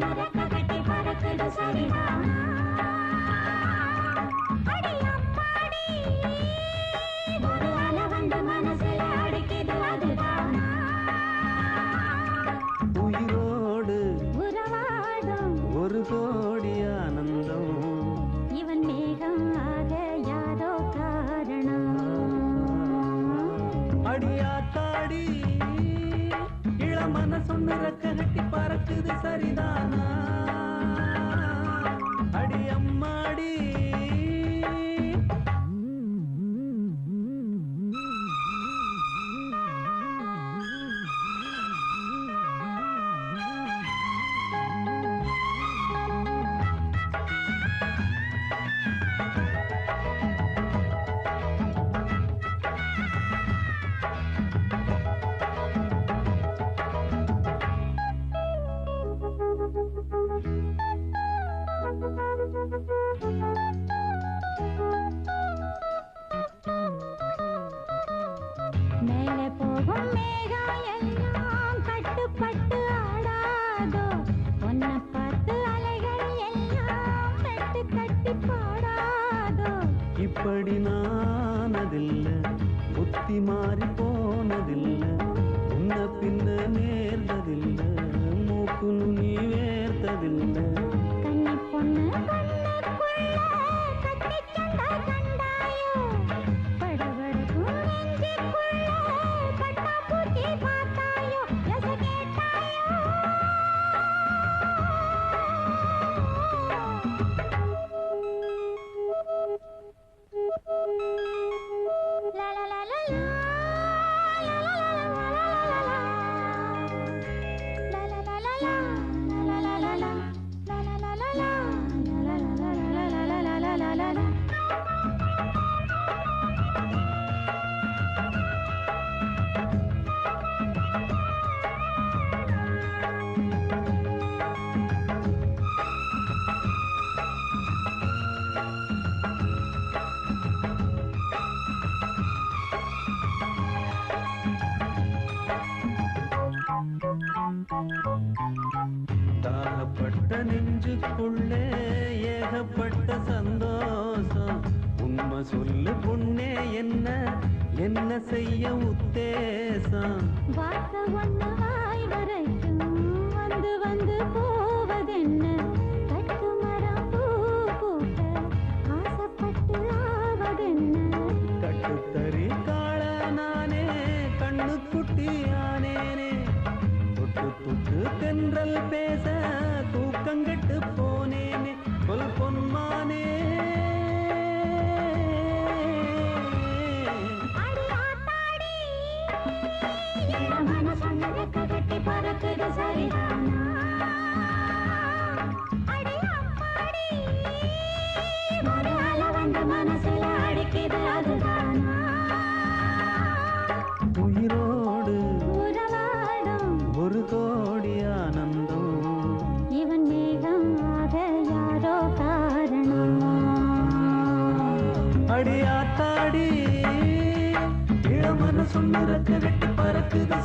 Thank you. இப்படி நானதில்ல புத்தி மாறி போனதில்ல உன்ன பின்ன நேர்ந்ததில்லை. தாகப்பட்ட நெஞ்சுக்குள்ளே ஏகப்பட்ட சந்தோஷம். உண்மை சொல்லு பொண்ணே என்ன என்ன செய்ய உத்தேசம்? தென்றல் பேச சொன்னிறக்க விட்டு பறக்குது